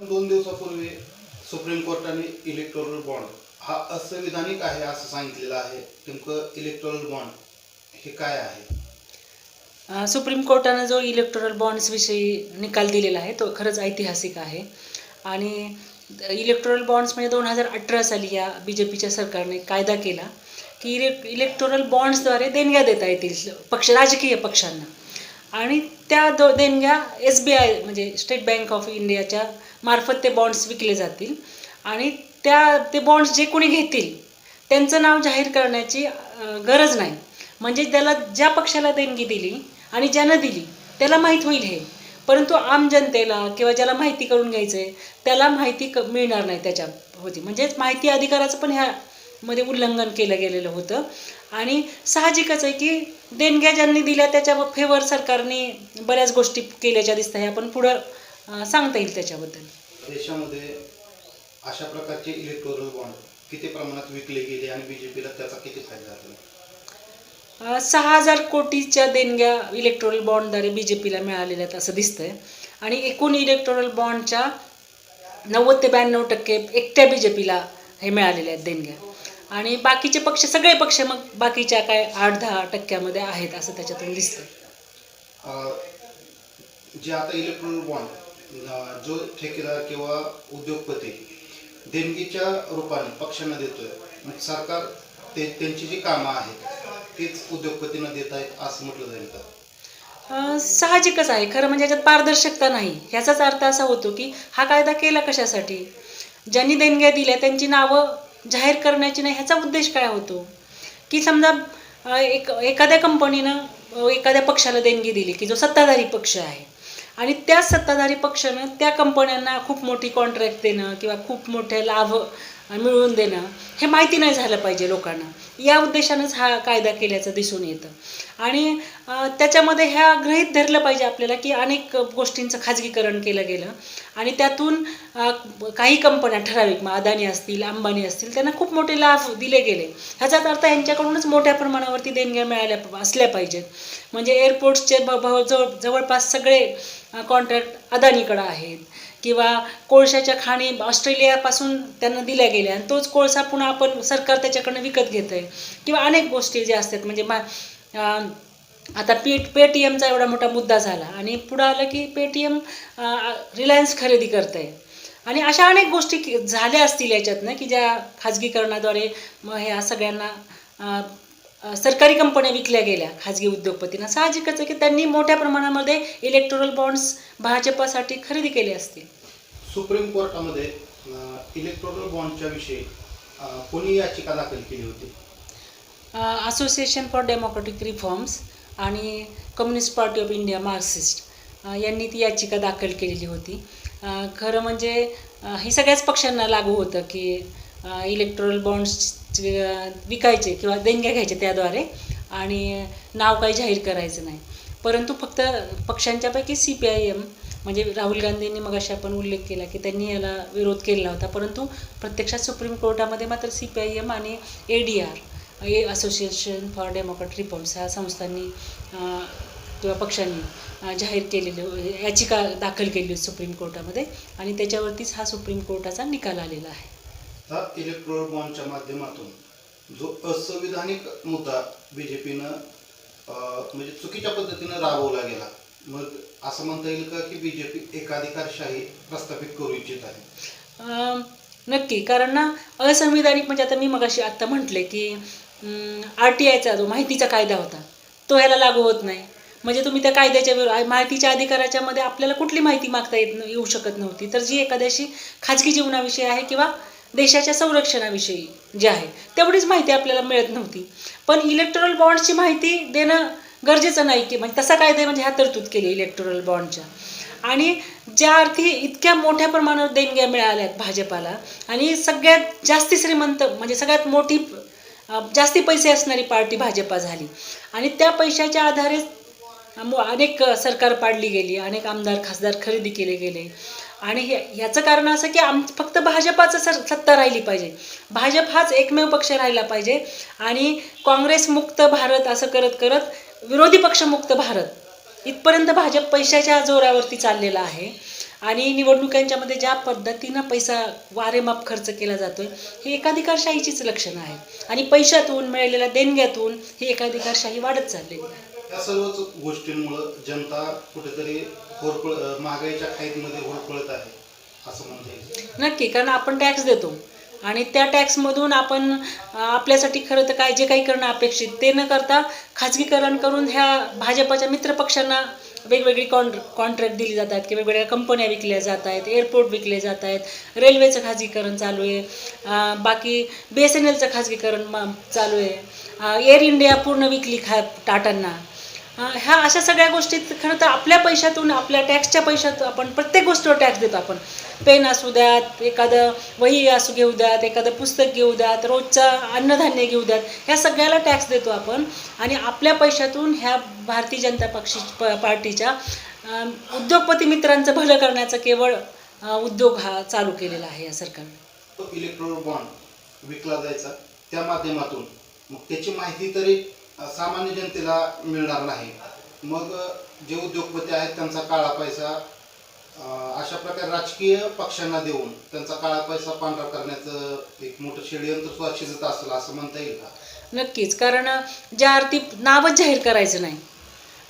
दोन दिवसापूर्वी सुप्रीम कोर्टाने इलेक्टोरल बॉन्ड हा असंविधानिक आहे असं सांगितलेलं आहे. नेमकं इलेक्ट्रॉल बॉन्ड हे काय आहे? सुप्रीम कोर्टानं जो इलेक्ट्रोरल बॉन्ड्सविषयी निकाल दिलेला आहे तो खरंच ऐतिहासिक आहे. आणि इलेक्ट्रोरल बॉन्ड्स म्हणजे दोन हजार अठरा साली या बी जे पीच्या सरकारने कायदा केला की इले इलेक्टोरल बॉन्ड्सद्वारे देणग्या देता येतील पक्ष राजकीय पक्षांना. आणि त्या दो देणग्या एस बी आय म्हणजे स्टेट बँक ऑफ इंडियाच्या मार्फत ते बॉन्ड्स विकले जातील. आणि त्या ते बॉन्ड्स जे कोणी घेतील त्यांचं नाव जाहीर करण्याची गरज नाही. म्हणजे त्याला ज्या पक्षाला देणगी दिली आणि ज्यानं दिली त्याला माहीत होईल हे. परंतु आम जनतेला किंवा ज्याला माहिती करून घ्यायचं आहे त्याला माहिती क मिळणार नाही त्याच्या होती. म्हणजेच माहिती अधिकाराचं पण ह्या ह्यामध्ये उल्लंघन केलं गेलेलं होतं. आणि साहजिकच आहे की देणग्या ज्यांनी दिल्या त्याच्या फेवर सरकारने बऱ्याच गोष्टी केल्याच्या दिसत आहे आपण पुढं सांगता येईल त्याच्याबद्दल. देशामध्ये अशा प्रकारचे इलेक्टोरल बॉन्ड किती प्रमाणात विकले गेले आणि बीजेपीला त्याचा किती फायदा झाला? सहा हजार कोटीच्या देणग्या इलेक्ट्रोरल बॉन्डद्वारे बी जे पीला मिळालेल्या आहेत असं दिसतंय. आणि एकूण इलेक्ट्रोरल बॉन्डच्या नव्वद ते ब्याण्णव टक्के एकट्या बी जे पीला हे मिळालेले आहेत देणग्या. आणि बाकीचे पक्ष सगळे पक्ष मग बाकीच्या काय आठ दहा टक्क्यामध्ये आहेत असं त्याच्यातून दिसतंय. अं, जे आता इलेक्ट्रॉनिक बॉन्ड जो ठेकेदार किंवा उद्योगपती देणगीच्या रूपाने पक्षांना देतोय मग सरकार ते त्यांची जी कामं आहेत तीच उद्योगपतींना देत आहेत असं म्हटलं जाईल का? साहजिकच आहे. खरं म्हणजे याच्यात पारदर्शकता नाही. ह्याचाच अर्थ असा होतो की हा कायदा केला कशासाठी? ज्यांनी देणग्या दिल्या त्यांची नावं जाहीर करण्याची नाही ह्याचा उद्देश काय होतो? की समजा एक एखाद्या कंपनीनं एखाद्या पक्षाला देणगी दिली की जो सत्ताधारी पक्ष आहे. आणि त्या सत्ताधारी पक्षानं त्या कंपन्यांना खूप मोठी कॉन्ट्रॅक्ट देणं किंवा खूप मोठे लाभ मिळवून देणं हे माहिती नाही झालं पाहिजे लोकांना. या उद्देशानंच हा कायदा केल्याचं दिसून येतं. आणि त्याच्यामध्ये ह्या गृहीत धरलं पाहिजे आपल्याला की अनेक गोष्टींचं खाजगीकरण केलं गेलं. आणि त्यातून काही कंपन्या ठराविक मग अदानी असतील अंबानी असतील त्यांना खूप मोठे लाभ दिले गेले. ह्याचाच अर्थ यांच्याकडूनच मोठ्या प्रमाणावरती देणग्या मिळाल्या असल्या पाहिजेत. म्हणजे एअरपोर्ट्सचे ब ब- जवळ जवळपास सगळे कॉन्ट्रॅक्ट अदानीकडं आहेत. किंवा कोळशाच्या खाणी ऑस्ट्रेलियापासून त्यांना दिल्या गेल्या. आणि तोच कोळसा पुन्हा आपण सरकार त्याच्याकडनं विकत घेतं आहे किंवा अनेक गोष्टी ज्या असतात म्हणजे मा आता पे पेटीएमचा एवढा मोठा मुद्दा झाला. आणि पुढं आलं की पेटीएम रिलायन्स खरेदी करत आहे आणि अशा अनेक गोष्टी की- झाल्या असतील याच्यातनं की ज्या खाजगीकरणाद्वारे मग ह्या सगळ्यांना सरकारी कंपन्या विकल्या गेल्या खाजगी उद्योगपतींना. साहजिकच आहे की त्यांनी मोठ्या प्रमाणामध्ये इलेक्ट्रोरल बॉन्ड्स भाजपासाठी खरेदी केले असतील. सुप्रीम कोर्टामध्ये इलेक्ट्रोरल बॉन्डच्या विषयी कोणी याचिका दाखल केली होती? असोसिएशन फॉर डेमोक्रेटिक रिफॉर्म्स आणि communist party of India Marxist यांनी ती याचिका दाखल केलेली होती. खरं म्हणजे हे सगळ्याच पक्षांना लागू होतं की इलेक्ट्रोरल बॉन्ड्स विकायचे किंवा देणग्या घ्यायचे त्याद्वारे आणि नाव काही जाहीर करायचं नाही. परंतु फक्त पक्षांच्यापैकी सी पी आय एम म्हणजे राहुल गांधींनी मग अशा आपण उल्लेख केला की त्यांनी याला विरोध केला होता. परंतु प्रत्यक्षात सुप्रीम कोर्टामध्ये मात्र सी पी आय एम आणि A D R A association for democrat reforms ह्या संस्थांनी किंवा पक्षांनी जाहीर केलेली याचिका दाखल केली होती सुप्रीम कोर्टामध्ये आणि त्याच्यावरतीच हा सुप्रीम कोर्टाचा निकाल आलेला आहे. हा इलेक्ट्रोल बॉन्डच्या माध्यमातून जो असंविधानिक मुद्दा बी जे पीनं म्हणजे चुकीच्या पद्धतीनं राबवला गेला. मग असं म्हणता येईल का की बी जे पी एकाधिकारशाही प्रस्थापित करू इच्छित आहे? नक्की. कारण ना असंविधानिक म्हणजे आता मी मगाशी आत्ता म्हटले की आर टी आयचा जो माहितीचा कायदा होता तो ह्याला लागू होत नाही. म्हणजे तुम्ही त्या कायद्याच्या माहितीच्या अधिकाराच्यामध्ये आपल्याला कुठली माहिती मागता येत येऊ शकत नव्हती. तर जी एखाद्याशी खाजगी जीवनाविषयी आहे किंवा देशाच्या संरक्षणाविषयी जी आहे तेवढीच माहिती आपल्याला मिळत नव्हती. पण इलेक्ट्रॉल बॉन्डची माहिती देणं गरजेचं नाही की म्हणजे तसा कायदा म्हणजे ह्या तरतूद केली इलेक्ट्रॉल बॉन्डच्या आणि ज्या अर्थी इतक्या मोठ्या प्रमाणावर देणग्या मिळाल्यात भाजपाला आणि सगळ्यात जास्ती श्रीमंत म्हणजे सगळ्यात मोठी जास्ती पैसे असणारी पार्टी भाजपा झाली. आणि त्या पैशाच्या आधारे अनेक सरकार पाडली गेली अनेक आमदार खासदार खरेदी केले गेले. आणि हे ह्याचं कारण असं की आम फक्त भाजपाचं सर सत्ता राहिली पाहिजे. भाजप हाच एकमेव पक्ष राहिला पाहिजे. आणि काँग्रेस मुक्त भारत असं करत करत विरोधी पक्षमुक्त भारत. इथपर्यंत भाजप पैशाच्या जोरावरती चाललेला आहे. आणि निवडणुकांच्यामध्ये ज्या पद्धतीनं पैसा वारेमाप खर्च केला जातोय हे एकाधिकारशाहीचीच लक्षणं आहेत. आणि पैशातून मिळालेल्या देणग्यातून ही एकाधिकारशाही वाढत चाललेली आहे. या सर्वच गोष्टींमुळं जनता कुठेतरी होरपळ महागाईच्या खाईतमध्ये होरपळत आहे असं म्हणता येईल. नक्की कारण आपण टॅक्स देतो. आणि त्या टॅक्समधून आपण आपल्यासाठी खरं तर काय जे काही करणं अपेक्षित ते न करता खाजगीकरण करून ह्या भाजपाच्या मित्रपक्षांना वेगवेगळी कॉन कॉन्ट्रॅक्ट दिली जातात की वेगवेगळ्या कंपन्या विकल्या जात आहेत एअरपोर्ट विकले जात आहेत रेल्वेचं खाजगीकरण चालू आहे बाकी बी एस एन एलचं खाजगीकरण चालू आहे. एअर इंडिया पूर्ण विकली खा टाटांना. ह्या अशा सगळ्या गोष्टीत खरं तर आपल्या पैशातून आपल्या टॅक्सच्या पैशातून आपण प्रत्येक गोष्टीवर टॅक्स देतो आपण. पेन असू द्यात एखादं वही असू घेऊ द्यात एखादं पुस्तक घेऊ द्यात रोजचं अन्नधान्य घेऊ द्यात ह्या सगळ्याला टॅक्स देतो आपण. आणि आपल्या पैशातून ह्या भारतीय जनता पक्षी प पार्टीच्या उद्योगपती मित्रांचं भलं करण्याचा केवळ उद्योग हा चालू केलेला आहे या सरकारने. इलेक्ट्रॉनिक बॉन्ड विकला जायचा. त्या माध्यमातून. मग त्याची माहिती तरी सामान्य जनतेला मिळणार नाही. मग जे उद्योगपती आहेत त्यांचा काळा पैसा अशा प्रकारे राजकीय पक्षांना देऊन त्यांचा काळा पैसा पांढरा करण्याचं एक मोठं षडयंत्र सुद्धा शिजत असेल असं म्हणता येईल का? नक्कीच. कारण ज्या अर्थी नावच जाहीर करायचं नाही.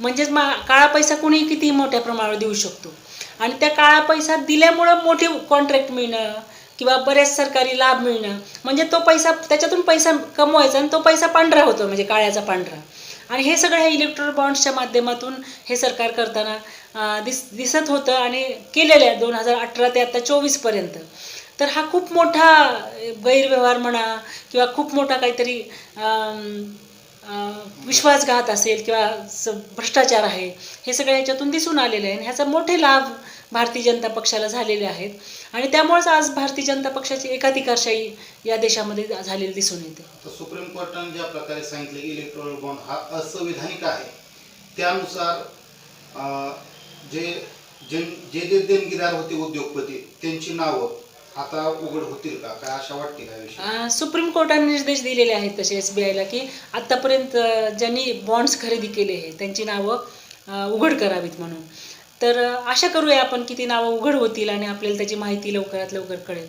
म्हणजेच मा काळा पैसा कुणीही किती मोठ्या प्रमाणावर देऊ शकतो. आणि त्या काळा पैसा दिल्यामुळं मोठे कॉन्ट्रॅक्ट मिळणं किंवा बरेच सरकारी लाभ मिळणं. म्हणजे तो पैसा त्याच्यातून पैसा कमवायचा आणि तो पैसा पांढरा होतो म्हणजे काळ्याचा पांढरा. आणि हे सगळं ह्या इलेक्ट्रॉनिक बॉन्ड्सच्या माध्यमातून हे सरकार करताना दिस दिसत होतं आणि केलेलं आहे दोन हजार अठरा ते आत्ता चोवीसपर्यंत तर हा खूप मोठा गैरव्यवहार म्हणा किंवा खूप मोठा काहीतरी विश्वासघात असेल किंवा स भ्रष्टाचार आहे हे सगळं याच्यातून दिसून आलेलं आहे आणि ह्याचा मोठे लाभ भारतीय जनता पक्षाला झालेले आहेत. आणि त्यामुळेच आज भारतीय जनता पक्षाची एकाधिकारशाही या देशामध्ये झालेली दिसून येते. सुप्रीम कोर्टाने ज्या प्रकारे सांगितलं इलेक्ट्रॉनिक बॉन्ड हा असंविधानिक आहे. त्यानुसार जे जे जे जे देणगीदार होते उद्योगपती त्यांची नावं आता उघड होतील का? काय आशा वाटते का सुप्रीम कोर्टाने निर्देश दिलेले आहेत तसे एस बी आयला की आत्तापर्यंत अं, ज्यांनी बॉन्ड्स खरेदी केले आहे त्यांची नावं उघड करावीत म्हणून. तर आशा करूया आपण किती नावं उघड होतील आणि आपल्याला त्याची माहिती लवकरात लवकर कळेल.